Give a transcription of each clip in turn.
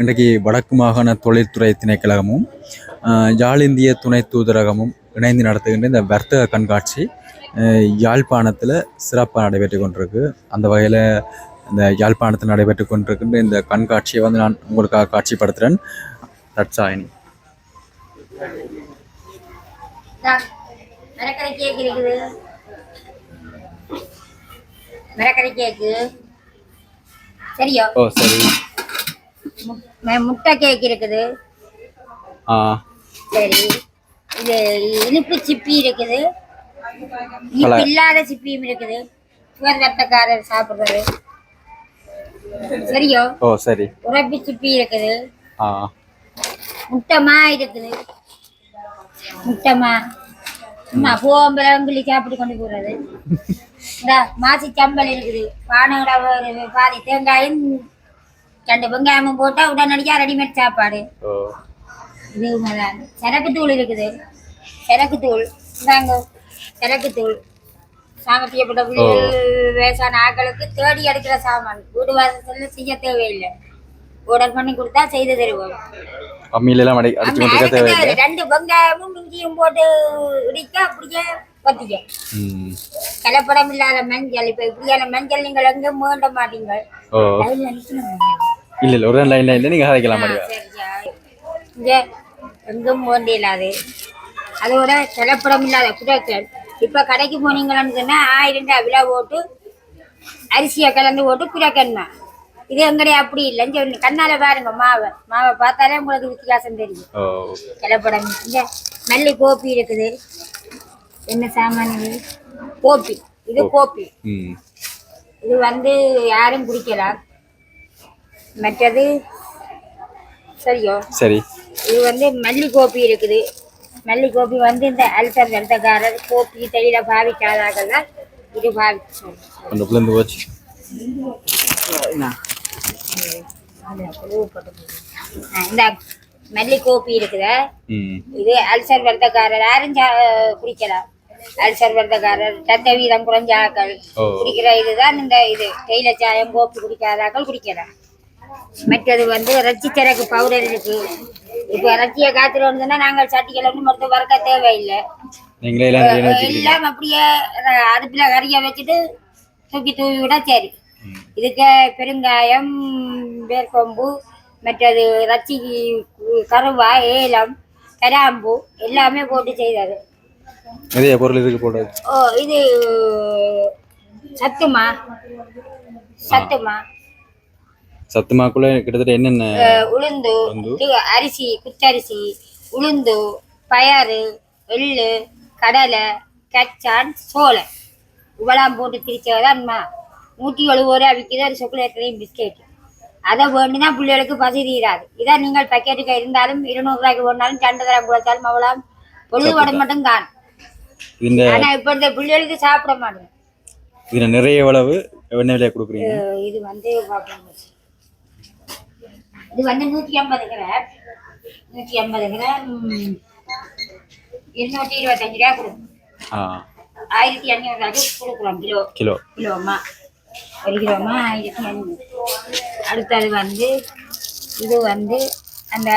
இன்றைக்கு வடக்கு மாகாண தொழில்துறை திணைக்களகமும் அஹ், யாழ் இந்திய துணை தூதரகமும் இணைந்து நடத்துகின்ற இந்த வர்த்தக கண்காட்சி யாழ்ப்பாணத்தில் சிறப்பாக நடைபெற்று கொண்டிருக்கு. அந்த வகையில் இந்த யாழ்ப்பாணத்தில் நடைபெற்று கொண்டிருக்கின்ற இந்த கண்காட்சியை வந்து நான் உங்களுக்காக காட்சிப்படுத்துகிறேன் தட்சாயினி. மரக்கறி கேக் இருக்குது. மரக்கறி கேக்கு. சரியோ? ஓ சரி. முட்டை கேக் இருக்குது. சரி. இது இனிப்பு சிப்பி இருக்குது. இனிப்பு இல்லாத சிப்பியும் இருக்குது. சுகர் வத்தக்காரர் சாப்பிடுறது சரியோ? ஓ சரி. உரப்பி சிப்பி இருக்குது. முட்டைமா இருக்குது. முட்டைமா அம்மா போம்பளம்பள்ளி சாப்பிட்டு கொண்டு போறது இந்த மாசி சம்பல் இருக்குது. ஒரு பாதி தேங்காயும் ரெண்டு வெங்காயமும் போட்டா உடனடியா ரெடிமேட் சாப்பாடு இது உண்மைதான். சரக்கு தூள் இருக்குது சரக்கு தூள் இந்தாங்க சரக்கு தூள் சாமர்த்தியப்பட்ட பிள்ளைகள் வயசான ஆட்களுக்கு தேடி எடுக்கிற சாமான் வீடு வாசல்ல செய்ய தேவையில்லை ஆர்டர் பண்ணி கொடுத்தா செய்து தருவோம் தேவையில்லை அரைக்க ரெண்டு வெங்காயமும் இஞ்சியும் போட்டு இடிக்க அப்படியே பத்திக்க. ம். கலப்படம் இல்லாத மஞ்சள் இப்ப இப்படியான மஞ்சள் நீங்கள் எங்க வேண்ட மாட்டீங்க. இல்லை இல்லை ஒரு லைனில் இல்லை நீங்கள் கதைக்கலாம். இங்க எங்கும் வேண்டி இல்லாது. அதோட கலப்படம் இல்லாத குடக்கள் இப்ப கடைக்கு போனீங்கன்னு சொன்னா ஆயிரம் ரூபாய் விலை போட்டு அரிசியை கலந்து போட்டு குடக்கன்மா இது எங்கடைய அப்படி இல்லைன்னு சொல்லி கண்ணால பாருங்க மாவை. மாவை பார்த்தாலே உங்களுக்கு வித்தியாசம் தெரியும். கலப்படம். இங்க மல்லி கோப்பி இருக்குது. என்ன சாமான் இது? கோப்பி இது கோப்பி ம். இது வந்து யாரும் குடிக்கலாம் மற்றது சரியோ? சரி. இது வந்து மல்லி கோப்பி இருக்குது. மல்லி கோப்பி வந்து இந்த அல்சர் வெள்ளக்காரர் கோப்பி தையில பாவிக்காதார்கள் இது பாவிச்சு போச்சு. இந்த மல்லி கோப்பி இருக்குது. ம். இது அல்சர் வெள்ளக்காரர் யாரும் சா- குடிக்கலாம் அல்சர் வெள்ளக்காரர் ரத்த வீதம் குறைஞ்ச ஆக்கள். குடிக்கிற இதுதான் இந்த இது. தேயிலை சாயம் கோப்பி குடிக்காதாக்கள் குடிக்கலாம் மற்றது வந்து ரச்சி சரக்கு பவுடர் இருக்கு. இப்போ ரச்சியை காத்துட்டு வந்தோம்னா நாங்கள் சட்டிகள் ஒன்று மொத்தம் வறுக்க தேவையில்லை. எல்லாம் அப்படியே அடுப்புல கறியை வச்சுட்டு தூக்கி தூவி விட சரி. இதுக்கு பெருங்காயம் வேர்க்கொம்பு மற்றது ரச்சி கருவா ஏலம் கராம்பு எல்லாமே போட்டு செய்தது நிறைய பொருள் இதுக்கு போடுறது ஓ இது சத்துமா? சத்துமா? சத்துமாக்குள்ள கிட்டத்தட்ட என்னென்ன? உளுந்து அரிசி குச்சரிசி உளுந்து பயறு எள்ளு கடலை கச்சான் சோளம். இவ்வளவு போட்டு திரிச்சதுதான்மா. நூற்றி எழுபது ரூபா விற்கிது ஒரு சாக்லேட்லையும் பிஸ்கெட் அதை வேண்டினா பிள்ளைகளுக்கு பசி தீராது. இதான் நீங்கள் பக்கெட்டுக்கு இருந்தாலும் இருநூறுவாய்க்கு வேணாலும் ரெண்டு தரம் கொடுத்தாலும் அவ்வளோ பொழுதுபட மட்டும் தான் இந்த ஆனா இப்ப இந்த பிள்ளைகளுக்கு சாப்பிட மாட்டேங்க இதுல நிறைய அளவு என்ன விலையை கொடுக்குறீங்க. இது வந்து. இது வந்து நூற்றி ஐம்பது கிராம். நூற்றி ஐம்பது கிராம் இருநூற்றி இருபத்தஞ்சு ரூபா கொடுக்கும். ஆ. ஆயிரத்தி அஞ்சூறு ரூபாய்க்கு கொடுக்குறோம் கிலோ. கிலோ. கிலோமா ஒரு கிலோமா ஆயிரத்தி அஞ்சூறு அடுத்தது வந்து இது வந்து அந்த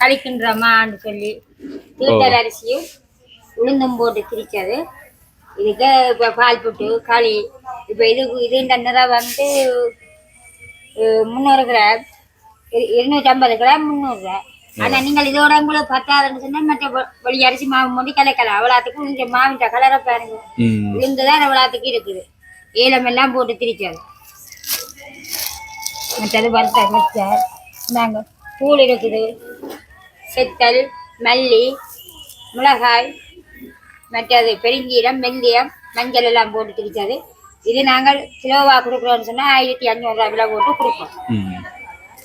களிக்கின்றமான்னு சொல்லி தீட்டல் அரிசியும் உளுந்தும் போட்டு திரிச்சது. இதுக்கு இப்போ பால் புட்டு களி. இப்போ இது இது நிறம் வந்து முந்நூறு கிராம். இரு- இருநூற்றி ஐம்பது கிராம் முந்நூறுரூவா ஆனால் நீங்கள் இதோட உங்களுக்கு பத்தாதுன்னு சொன்னால் மற்ற வெ- வெளி அரிசி மாவு மூடி கலக்கலாம். அவ்வளோத்துக்கும் இந்த மாவிட்ட கலரை பாருங்க. ம். விழுந்துதான் அவ்வளோத்துக்கு இருக்குது. ஏலம் எல்லாம் போட்டு திரிச்சது. மற்றது வறுத்த மிச்சர் இந்தாங்க தூள் இருக்குது. செத்தல் மல்லி மிளகாய் மற்றது பெருஞ்சீரம் வெந்தயம் மஞ்சள் எல்லாம் போட்டு திரிச்சது. இது நாங்கள் கிலோவா கொடுக்குறோம்னு சொன்னால் ஆயிரத்தி அஞ்சூறுரூவா விலை போட்டு கொடுப்போம்.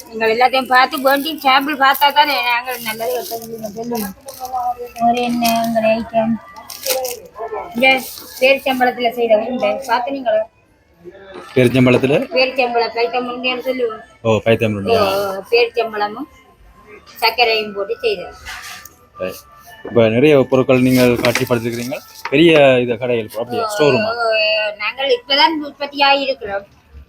நீங்கள் எல்லாத்தையும் பார்த்து வேண்டி சாம்பிள் பார்த்தா தானே நாங்கள் நல்லது சொல்லுவோம் ஒரு என்ன உங்கள் ஐட்டம் இந்த பேரிச்சம்பளத்தில் செய்த உண்டு. பார்த்து நீங்கள் பெருச்சம்பளத்தில்? பேரிச்சம்பளம் ஐட்டம் உண்டுன்னு சொல்லுவோம். ஓ பைத்தம் பேரிச்சம்பளமும் சர்க்கரையும் போட்டு செய்தது இப்போ நிறைய பொருட்கள் நீங்கள் காட்சிப்படுத்திருக்கிறீங்க பெரிய இது கடைகள் அப்படியா? ஸ்டோர் ரூமா நாங்கள் இப்பதான் உற்பத்தியாகி இருக்கிறோம்.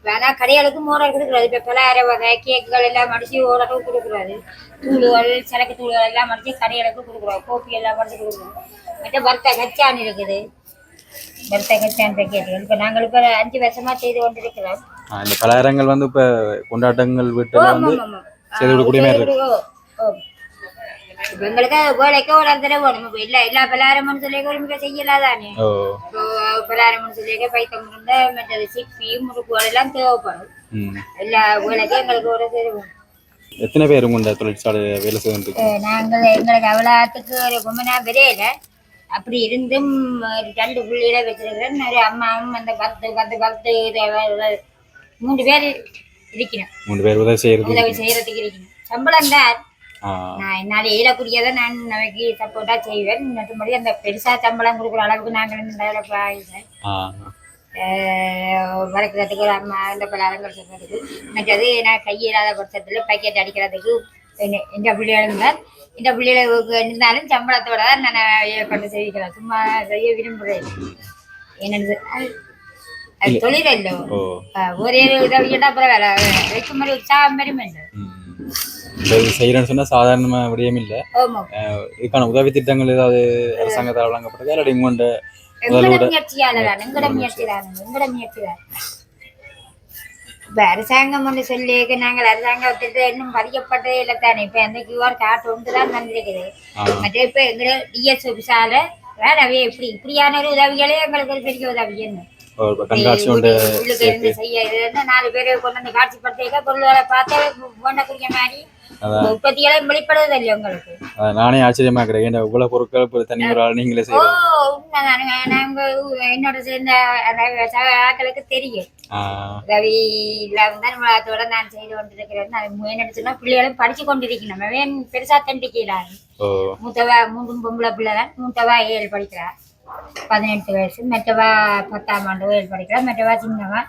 வேணா கடைகளுக்கு மோடல் கொடுக்குறது. இப்போ பலகார வகை கேக்குகள் எல்லாம் அடிச்சு ஓரளவு கொடுக்குறாரு தூளுகள் சரக்கு தூள்கள் எல்லாம் அடிச்சு கடைகளுக்கு கொடுக்குறோம். கோப்பி எல்லாம் அடிச்சு கொடுக்குறோம். மற்ற வர்த்த கச்சான் இருக்குது. வர்த்த கச்சான் பேக்கெட்டுகள் இப்போ நாங்கள் இப்போ அஞ்சு வருஷமா செய்து கொண்டிருக்கிறோம். இந்த பலகாரங்கள் வந்து இப்போ கொண்டாட்டங்கள் வீட்டில் வந்து. செய்து கொடுக்கக்கூடிய மாதிரி இருக்கு. இப்ப எங்களுக்கு வேலைக்கு ஒரு தடவை வேணும். எல்லா எல்லா பலகாரமும் சொல்லி ஒரு செய்யலாதானே ஓ. இப்போ சொல்லி பைத்தம் இருந்தா மற்றது சிப்பி முறுக்குகள் எல்லாம் தேவைப்படும். எல்லா வேலைக்கும் எங்களுக்கு ஒரு செய்வோம் எத்தனை பேர் உங்க தொழிற்சாலை வேலை செய்துட்டு நாங்கள் எங்களுக்கு அவ்வளோத்துக்கு ஒரு நாள் விரையில அப்படி இருந்தும் ஒரு ரெண்டு பிள்ளைகளை வச்சிருக்கிறேன். ஒரு அம்மாவும் அந்த பத்து பத்து பத்து மூன்று பேர் இருக்கணும் மூணு பேர் உதவி செய்யறது உதவி செய்யறதுக்கு இருக்கணும் சம்பளம் தான். நான் என்னால் இயலக்கூடியதை நான் நமக்கு சப்போர்ட்டாக செய்வேன். மற்றபடி அந்த பெருசாக சம்பளம் கொடுக்குற அளவுக்கு நாங்கள் டெவலப் ஆகிட்டேன் வளர்க்குறதுக்கு இந்த பலகாரங்கள் சொல்றதுக்கு மற்றது நான் கையில்லாத பட்சத்தில் பேக்கெட் அடிக்கிறதுக்கு என்ன- எந்த பிள்ளைகளும் தான் இந்த பிள்ளைகளுக்கு இருந்தாலும் சம்பளத்தோட தான் நான் ஏற்பாடு செய்விக்கலாம் சும்மா செய்ய விரும்புகிறேன். என்னது? அது- தொழில் இல்லை ஒரே உதவி கேட்டால் பரவாயில்ல வைக்கும் மாதிரி உற்சாகம் மாதிரி இல்லை ம். இந்த இது செய்யறேன்னு சொன்னா சாதாரண விடயம் இல்லை இதுக்கான உதவி திட்டங்கள் ஏதாவது அரசாங்கத்தால் வழங்கப்பட்டதா? தான் இப்ப அரசாங்கம் ஒன்று சொல்லி நாங்கள் அரசாங்கத்திட்ட இன்னும் பதிக்கப்பட்டதே இல்லை தானே. இப்ப அந்த கியூஆர் கார்டு ஒன்று தான் வந்திருக்குது ஆ. மற்ற இப்ப டிஎஸ் ஆஃபீஸால இப்படி இப்படியான ஒரு உதவிகளே எங்களுக்கு ஒரு பெரிய உதவி என்ன? உள்ளுக்கு இருந்து செய்ய வந்து நாலு பேர் கொண்டு வந்து காட்சிப்படுத்திக்க பொருள்களை பார்த்தா போண்டக்கூடிய மாதிரி. உற்பத்திகளை வெளிப்படுறது இல்லை உங்களுக்கு. அஹ், நானே ஆச்சரியமா இருக்கிறேன் ஏன்னா இவ்வளவு பொருட்கள் இப்போ தனி ஒரு ஆள் நீங்களே ஓ செய்யறோம் உண்மைதானுங்க நாங்க என்னோட சேர்ந்த ஆட்களுக்கு தெரியும். ரவி இல்லாம தான் அதோட நான் செய்து கொண்டிருக்கிறேன் அது சொன்னா பிள்ளைகளும் படிச்சு கொண்டிருக்கணும். அவன் பெருசா தண்டிக்கிறான் மூத்தவா மூன்று பொம்பளை பிள்ளை தான் மூத்தவா ஏழு படிக்கிறா. பதினெட்டு வயசு. மற்றவா பத்தாம் ஆண்டு ஏழு படிக்கிறா. மற்றவா சின்னவா.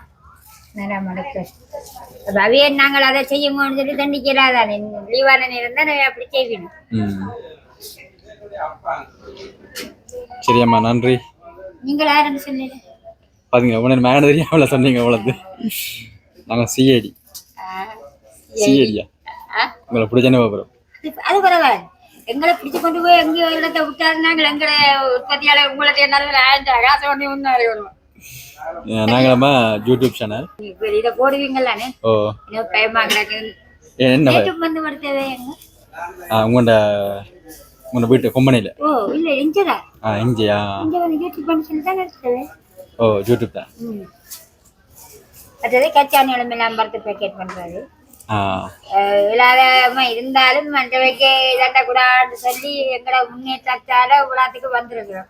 ஆண்டு ரவியை நாங்கள் அதை செய்யுங்கன்னு சொல்லி தண்டிக்கிறாதான் லீவான நேரம் தான் அப்படி செய்வேன் ம். சரியம்மா நன்றி. நீங்கள் யாருன்னு சொன்னீங்க பாத்தீங்க எவ்வளோ நேரம் மேலே தெரியும் அவ்வளோ சொன்னீங்க அவ்வளோது நாங்கள் சிஐடி சிஐடியா உங்களை பிடிச்சனே பார்க்குறோம் அது- பரவாயில்ல எங்களை பிடிச்சு கொண்டு போய் எங்கேயோ இடத்தை விட்டாரு நாங்கள் எங்களை உற்பத்தியாளர் உங்களை தேர்ந்தாலும் ஆயிரம் காசு ஒன்றே முன்னாடி வருவோம் நாங்களம்மா யூடியூப் சேனல் இதை போடுவீங்களானே? ஓ. என்ன வந்து உங்களோட உங்களோட வீட்டு கொம்பனையில். ஓ இல்ல இஞ்சதா ஆ இங்கேயா? இங்க வந்து யூடியூப் பண்ணி சொல்லி தான் எடுத்தது. ஓ யூடியூப் தான். ம். அடுத்தது கச்சாணி எல்லாம் பருத்து பேக்கெட் அஹ் இல்லாதமா இருந்தாலும் மற்றவைக்கு இதாண்ட கூடாதுன்னு சொல்லி எங்களை முன்னேற்றத்தால உலகத்துக்கு வந்திருக்கிறோம்.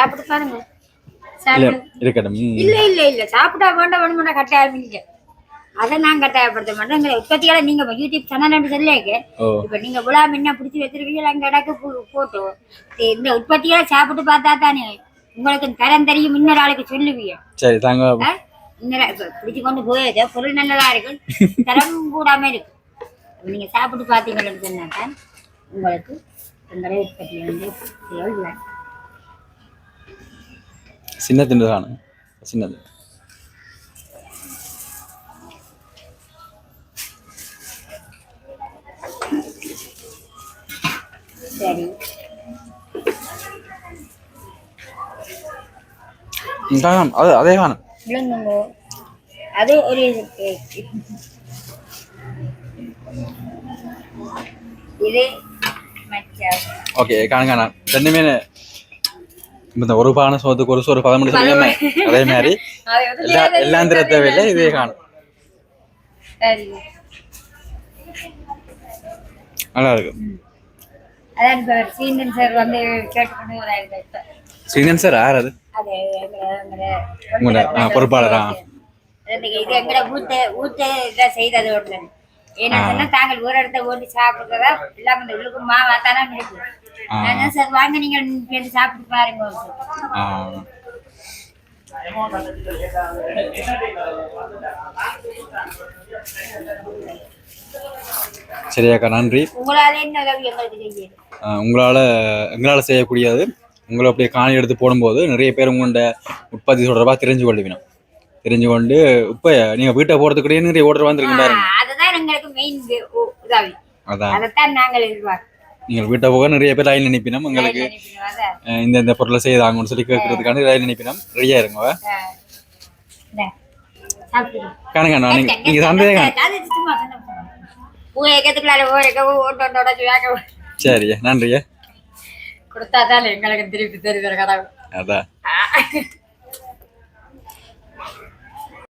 சாப்பிட்டு பாருங்க. இருக்கட்டும். இல்ல இல்ல இல்ல. சாப்பிட்டா வேண்டாம் வேணுமெண்டா கட்டாயம் அதை நான் கட்டாயப்படுத்த மாட்டேன். உற்பத்தியால நீங்க யூடியூப் சேனல் சொல்லியாக்க இப்ப நீங்க விழா முன்ன பிடிச்சி வச்சிருக்கீங்க அங்க இடக்கு போட்டோ. இந்த உற்பத்தியால சாப்பிட்டு பார்த்தா தானே உங்களுக்கு தரம் தெரியும் இன்னொரு ஆளுக்கு சொல்லுவீங்க. சரி தாங்க. பிடிச்சு கொண்டு போயது பொருள் நல்லதா இருக்கு தரம் கூடாம இருக்கு இப்ப நீங்க சாப்பிட்டு பார்த்தீங்கன்னு சொன்னாக்கா உங்களுக்கு எங்களை உற்பத்தி வந்து தேவை சின்ன திண்டு தானே சின்னது சரி ம், காணும் அது அதே காணும் விளங்குங்க அது ஒரு இது மச்சான் ஓகே காணும் காணும் ரெண்டுமே இந்த ஒரு பானை சோத்துக்கு ஒரு சோறு பதம் அதே மாதிரி எல்லா எல்லாம் திற தேவையில்லை இதே காணும் நல்லா இருக்கு அதான் இப்ப சீந்தன் சார் வந்து கேட்டுக்கொண்டு வராரு இப்ப ஸ்ரீதன் சார் யார் அது பொறுப்பாளரா? செய்தது ஏன்னா சொன்னா தாங்கள் ஒரு இடத்த ஓட்டி சாப்பிடுறதா இல்லாம இந்த உள்ளுக்கு மாவா தானே இருக்கு. நான் சார் வாங்க நீங்க கேட்டு சாப்பிட்டு பாருங்க. சரியாக்கா நன்றி. உங்களால என்ன உதவி எங்களுக்கு உங்களால எங்களால் செய்யக்கூடியது. உங்களை அப்படியே காணி எடுத்து போடும்போது நிறைய பேர் உங்களோட உற்பத்தி தொடர்பாக தெரிஞ்சு கொள்ளுவினோம் தெரிஞ்சு கொண்டு இப்போ நீங்கள் வீட்டை போகிறதுக்குள்ளேயே நிறைய ஓர்டர் வந்துருக்குண்டாரு ஆ, அதுதான் மெயின் உதவி. அதைத்தான் நாங்கள் எதிர்பார்க்கிறோம் நீங்கள் வீட்டை போக நிறைய பேர் உங்களுக்கு அதான். அஹ், இந்த இந்த பொருளை செய்தாங்கன்னு சொல்லி கேட்கறதுக்கான லைன் அனுப்பினோம் ரெடியாக இருங்க. காணுங்க நான் நீங்கள் நீங்கள் சந்தேகம் சரியா நன்றியா. கொடுத்தா தான் எங்களுக்கு திருப்பி தெரியுது கடவுள் அதான்.